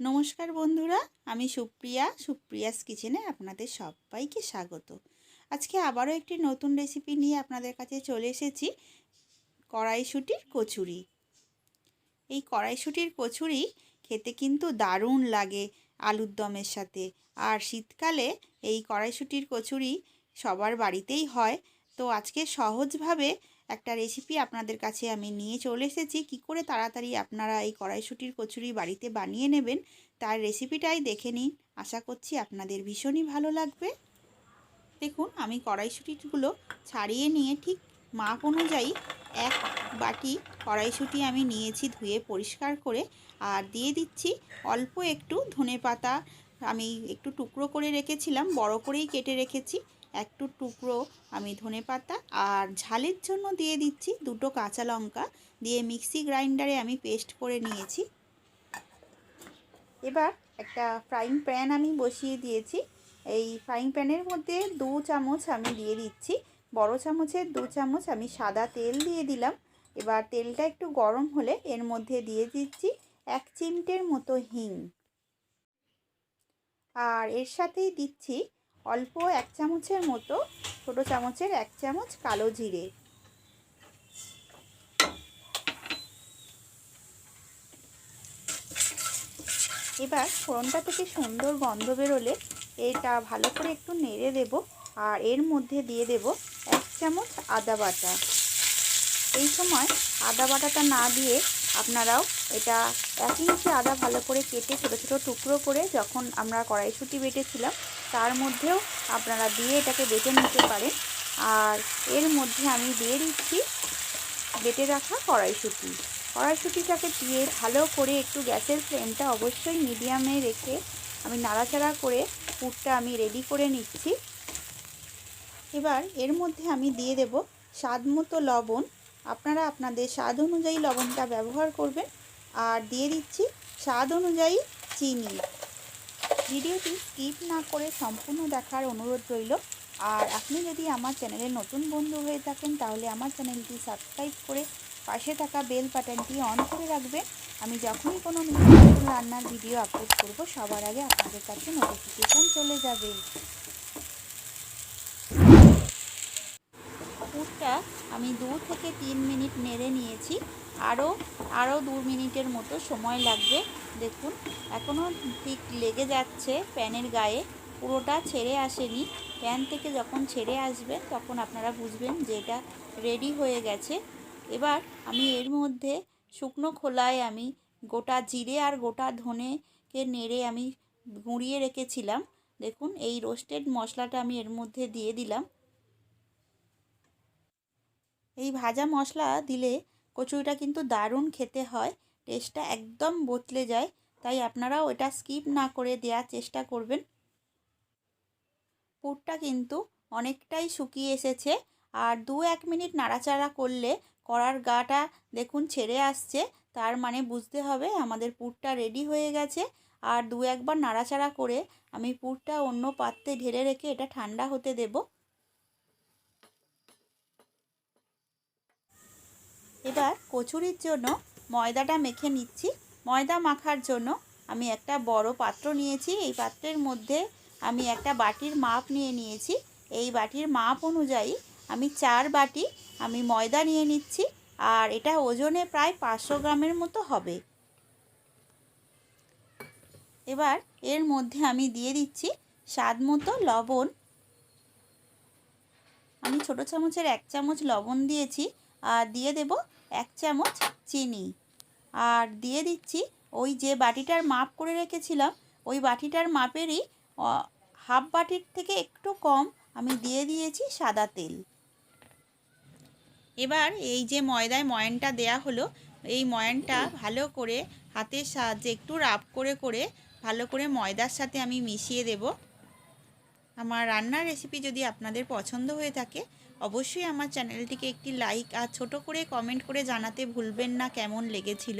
নমস্কার বন্ধুরা, আমি সুপ্রিয়া, সুপ্রিয়াস কিচেনে আপনাদের সবাইকে স্বাগত। আজকে আবারও একটি নতুন রেসিপি নিয়ে আপনাদের কাছে চলে এসেছি, কড়াইশুটির কচুরি। এই কড়াইশুটির কচুরি খেতে কিন্তু দারুণ লাগে আলুর দমের সাথে। আর শীতকালে এই কড়াইশুটির কচুরি সবার বাড়িতেই হয়। তো আজকে সহজভাবে একটা রেসিপি আপনাদের কাছে আমি নিয়ে চলে এসেছি। কি করে তাড়াতাড়ি আপনারা এই কড়াইশুটির কচুরি বাড়িতে বানিয়ে নেবেন, তার রেসিপিটাই দেখে নিন। আশা করছি আপনাদের ভীষণই ভালো লাগবে। দেখুন, আমি কড়াইশুটিগুলো ছাড়িয়ে নিয়ে ঠিক মাপ অনুযায়ী এক বাটি কড়াইশুটি আমি নিয়েছি ধুয়ে পরিষ্কার করে, আর দিয়ে দিচ্ছি অল্প একটু ধনে পাতা আমি একটু টুকরো করে রেখেছিলাম, বড় করেই কেটে রেখেছি। একটু টুকরো আমি ধনে পাতা আর ঝালের জন্য দিয়ে দিচ্ছি দুটো কাঁচা লঙ্কা দিয়ে মিক্সি গ্রাইন্ডারে আমি পেস্ট করে নিয়েছি। এবার একটা ফ্রাইং প্যান আমি বসিয়ে দিয়েছি। এই ফ্রাইং প্যানের মধ্যে দু চামচ আমি দিয়ে দিচ্ছি। বড় চামচের দু চামচ আমি সাদা তেল দিয়ে দিলাম। এবার তেলটা একটু গরম হলে এর মধ্যে দিয়ে দিচ্ছি এক চিমটের মতো হিং। আর এর সাথেই দিচ্ছি অল্প এক চামচের মতো, ছোটো চামচের এক চামচ কালো জিরে। এবার ফোড়নটা থেকে সুন্দর গন্ধ বেরোলে এটা ভালো করে একটু নেড়ে দেব আর এর মধ্যে দিয়ে দেব এক চামচ আদা বাটা। এই সময় আদা বাটাটা না দিয়ে আপনারাও এটা এক ইঞ্চি আদা ভালো করে কেটে ছোটো ছোটো টুকরো করে যখন আমরা কড়াইশুঁটি বেটেছিলাম তার মধ্যেও আপনারা দিয়ে এটাকে বেটে নিতে পারেন। আর এর মধ্যে আমি দিয়ে দিচ্ছি বেটে রাখা কড়াইশুঁটি। কড়াইশুঁটিটাকে দিয়ে ভালো করে একটু গ্যাসের ফ্লেমটা অবশ্যই মিডিয়ামে রেখে আমি নাড়াচাড়া করে পুরটা আমি রেডি করে নিচ্ছি। এবার এর মধ্যে আমি দিয়ে দেব স্বাদ মতো লবণ। আপনারা আপনাদের স্বাদ অনুযায়ী লবণটা ব্যবহার করবেন। আর দিয়ে দিচ্ছি স্বাদ অনুযায়ী চিনি। ভিডিওটি স্কিপ না করে সম্পূর্ণ দেখার অনুরোধ রইল। আর আপনি যদি আমার চ্যানেলে নতুন বন্ধু হয়ে থাকেন, তাহলে আমার চ্যানেলটি সাবস্ক্রাইব করে পাশে থাকা বেল বাটনটি অন করে রাখবেন। আমি যখনই কোনো নতুন রান্নার ভিডিও আপলোড করব, সবার আগে আপনাদের কাছে নোটিফিকেশান চলে যাবে। পুরটা আমি দু থেকে তিন মিনিট নেড়ে নিয়েছি। আরও আরও দু মিনিটের মতো সময় লাগবে। দেখুন, এখনও ঠিক লেগে যাচ্ছে প্যানের গায়ে। পুরোটা ছেড়ে আসেনি। প্যান থেকে যখন ছেড়ে আসবে তখন আপনারা বুঝবেন যে এটা রেডি হয়ে গেছে। এবার আমি এর মধ্যে শুকনো খোলায় আমি গোটা জিরে আর গোটা ধনেকে নেড়ে আমি গুঁড়িয়ে রেখেছিলাম। দেখুন, এই রোস্টেড মশলাটা আমি এর মধ্যে দিয়ে দিলাম। এই ভাজা মশলা দিলে কচুরিটা কিন্তু দারুণ খেতে হয়। টেস্টটা একদম বদলে যায়, তাই আপনারাও এটা স্কিপ না করে দেওয়ার চেষ্টা করবেন। পুরটা কিন্তু অনেকটাই শুকিয়ে এসেছে আর দু এক মিনিট নাড়াচাড়া করলে কড়ার গাটা দেখুন ছেড়ে আসছে, তার মানে বুঝতে হবে আমাদের পুরটা রেডি হয়ে গেছে। আর দু একবার নাড়াচাড়া করে আমি পুরটা অন্য পাত্রে ঢেলে রেখে এটা ঠান্ডা হতে দেব। এবার কচুরির জন্য ময়দাটা মেখে নিচ্ছি। ময়দা মাখার জন্য আমি একটা বড় পাত্র নিয়েছি। এই পাত্রের মধ্যে আমি একটা বাটির মাপ নিয়ে নিয়েছি। এই বাটির মাপ অনুযায়ী আমি চার বাটি আমি ময়দা নিয়ে নিচ্ছি আর এটা ওজনে প্রায় পাঁচশো গ্রামের মতো হবে। এবার এর মধ্যে আমি দিয়ে দিচ্ছি স্বাদ মতো লবণ। আমি ছোটো চামচের এক চামচ লবণ দিয়েছি। আর দিয়ে দেব এক চামচ চিনি। আর দিয়ে দিচ্ছি ওই যে বাটিটার মাপ করে রেখেছিলাম, ওই বাটিটার মাপেরই হাফ বাটির থেকে একটু কম আমি দিয়ে দিয়েছি সাদা তেল। এবার এই যে ময়দায় ময়ানটা দেয়া হলো, এই ময়ানটা ভালো করে হাতের সাহায্যে একটু রাব করে করে, ভালো করে ময়দার সাথে আমি মিশিয়ে দেব। আমার রান্নার রেসিপি যদি আপনাদের পছন্দ হয়ে থাকে, অবশ্যই আমার চ্যানেলটিকে একটি লাইক আর ছোট করে কমেন্ট করে জানাতে ভুলবেন না কেমন লেগেছিল।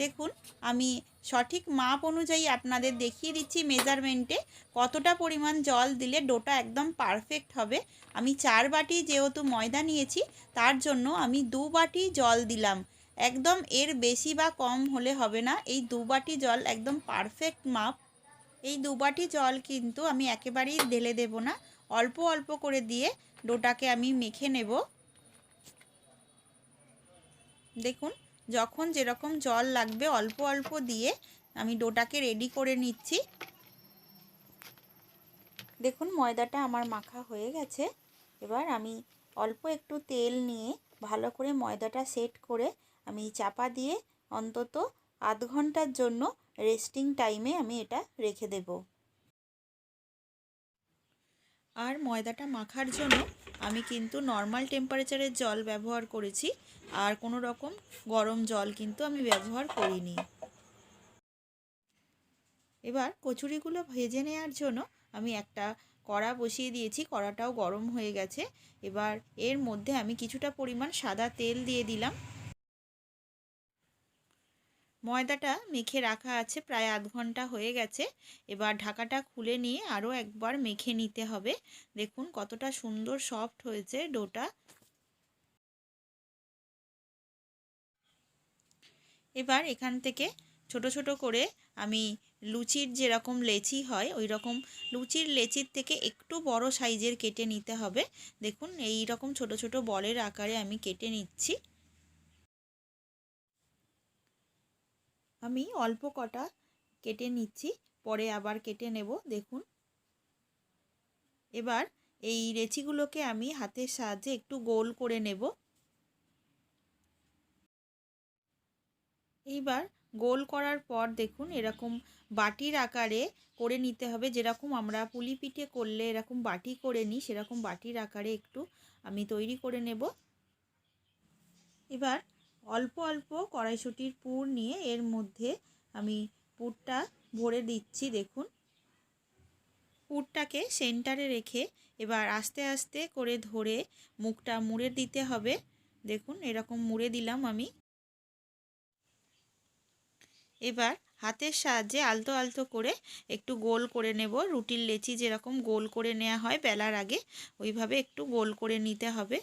দেখুন, আমি সঠিক মাপ অনুযায়ী আপনাদের দেখিয়ে দিচ্ছি মেজারমেন্টে কতটা পরিমাণ জল দিলে ডোটা একদম পারফেক্ট হবে। আমি চার বাটি যেহেতু ময়দা নিয়েছি, তার জন্য আমি দু বাটি জল দিলাম। একদম এর বেশি বা কম হলে হবে না, এই দু বাটি জল একদম পারফেক্ট মাপ। এই দু বাটি জল কিন্তু আমি একেবারেই ঢেলে দেব না। অল্প অল্প করে দিয়ে ডোটাকে আমি মেখে নেব। দেখুন, যখন যেরকম জল লাগবে, অল্প অল্প দিয়ে আমি ডোটাকে রেডি করে নিচ্ছি। দেখুন, ময়দাটা আমার মাখা হয়ে গেছে। এবার আমি অল্প একটু তেল নিয়ে ভালো করে ময়দাটা সেট করে আমি চাপা দিয়ে অন্তত আধ ঘণ্টার জন্য রেস্টিং টাইমে আমি এটা রেখে দেব। আর ময়দাটা মাখার জন্য আমি কিন্তু নর্মাল টেম্পারেচারের জল ব্যবহার করেছি, আর কোনো রকম গরম জল কিন্তু আমি ব্যবহার করিনি। এবার কচুরিগুলো ভেজে নেওয়ার জন্য আমি একটা কড়া বসিয়ে দিয়েছি, কড়াটাও গরম হয়ে গেছে। এবার এর মধ্যে আমি কিছুটা পরিমাণ সাদা তেল দিয়ে দিলাম। ময়দাটা মেখে রাখা আছে, প্রায় আধ ঘণ্টা হয়ে গেছে। এবার ঢাকাটা খুলে নিয়ে আরও একবার মেখে নিতে হবে। দেখুন কতটা সুন্দর সফট হয়েছে ডোটা। এবার এখান থেকে ছোট ছোট করে আমি লুচির যেরকম লেচি হয় ওই রকম লুচির লেচির থেকে একটু বড় সাইজের কেটে নিতে হবে। দেখুন এই রকম ছোট ছোট বলের আকারে আমি কেটে নিচ্ছি। আমি অল্প কটা কেটে নিচ্ছি, পরে আবার কেটে নেব, দেখুন। এবার এই লেচিগুলোকে আমি হাতের সাহায্যে একটু গোল করে নেব। এইবার গোল করার পর দেখুন, এরকম বাটির আকারে করে নিতে হবে। যেরকম আমরা পুলি পিঠে করলে এরকম বাটি করে নিই, সেরকম বাটির আকারে একটু আমি তৈরি করে নেব। এবার অল্প অল্প কড়াইশুটির পুর নিয়ে এর মধ্যে আমি পুরটা ভরে দিচ্ছি, দেখুন। পুরটাকে সেন্টারে রেখে এবার আস্তে আস্তে করে ধরে মুখটা মুড়ে দিতে হবে। দেখুন, এরকম মুড়ে দিলাম আমি। এবার হাতের সাহায্যে আলতো আলতো করে একটু গোল করে নেব। রুটির লেচি যেরকম গোল করে নেওয়া হয় বেলার আগে, ওইভাবে একটু গোল করে নিতে হবে।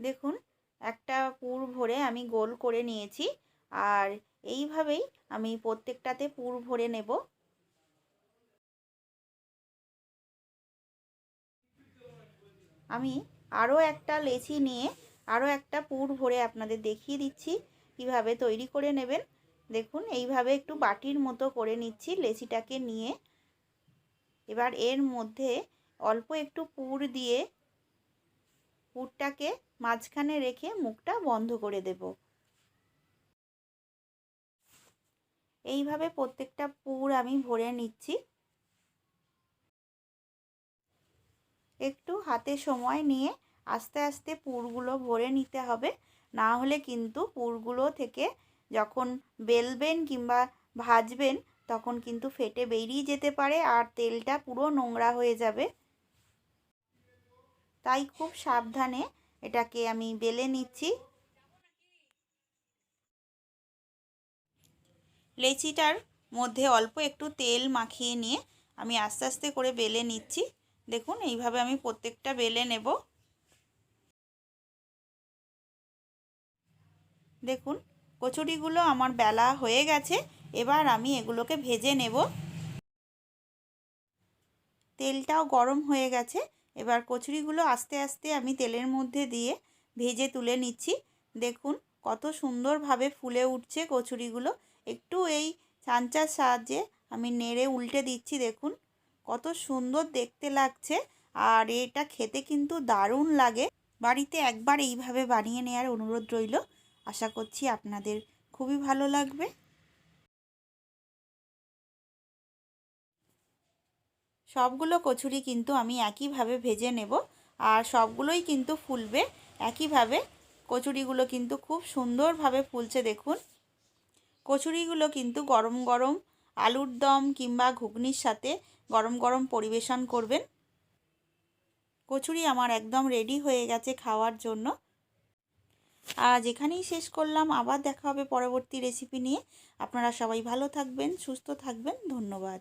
দেখুন, একটা পুর ভরে আমি গোল করে নিয়েছি। আর এইভাবেই আমি প্রত্যেকটাতে পুর ভরে নেব। আমি আরও একটা লেচি নিয়ে আরও একটা পুর ভরে আপনাদের দেখিয়ে দিচ্ছি, কীভাবে তৈরি করে নেবেন। দেখুন, এইভাবে একটু বাটির মতো করে নিচ্ছি লেচিটাকে নিয়ে। এবার এর মধ্যে অল্প একটু পুর দিয়ে পুরটাকে মাঝখানে রেখে মুখটা বন্ধ করে দেব। এইভাবে প্রত্যেকটা পুর আমি ভরে নিচ্ছি। একটু হাতে সময় নিয়ে আস্তে আস্তে পুরগুলো ভরে নিতে হবে। না হলে কিন্তু পুরগুলো থেকে যখন বেলবেন কিংবা ভাজবেন, তখন কিন্তু ফেটে বেরিয়ে যেতে পারে আর তেলটা পুরো নোংরা হয়ে যাবে। তাই খুব সাবধানে এটাকে আমি বেলে নিচ্ছি। লেচিটার মধ্যে অল্প একটু তেল মাখিয়ে নিয়ে আমি আস্তে আস্তে করে বেলে নিচ্ছি। দেখুন, এইভাবে আমি প্রত্যেকটা বেলে নেব। দেখুন, কচুরিগুলো আমার বেলা হয়ে গেছে, এবার আমি এগুলোকে ভেজে নেব। তেলটাও গরম হয়ে গেছে এবার কচুরিগুলো আস্তে আস্তে আমি তেলের মধ্যে দিয়ে ভেজে তুলে নিচ্ছি। দেখুন কত সুন্দরভাবে ফুলে উঠছে কচুরিগুলো। একটু এই চাঞ্চার সাহায্যে আমি নেড়ে উল্টে দিচ্ছি, দেখুন। কত সুন্দর দেখতে লাগছে আর এটা খেতে কিন্তু দারুণ লাগে। বাড়িতে একবার এইভাবে বানিয়ে নেওয়ার অনুরোধ রইল। আশা করছি আপনাদের খুবই ভালো লাগবে। সবগুলো কচুরি কিন্তু আমি একইভাবে ভেজে নেব আর সবগুলোই কিন্তু ফুলবে একইভাবে। কচুরিগুলো কিন্তু খুব সুন্দরভাবে ফুলছে দেখুন। কচুরিগুলো কিন্তু গরম গরম আলুর দম কিংবা ঘুগনির সাথে গরম গরম পরিবেশন করবেন। কচুরি আমার একদম রেডি হয়ে গেছে খাওয়ার জন্য। আজ এখানেই শেষ করলাম, আবার দেখা হবে পরবর্তী রেসিপি নিয়ে। আপনারা সবাই ভালো থাকবেন, সুস্থ থাকবেন, ধন্যবাদ।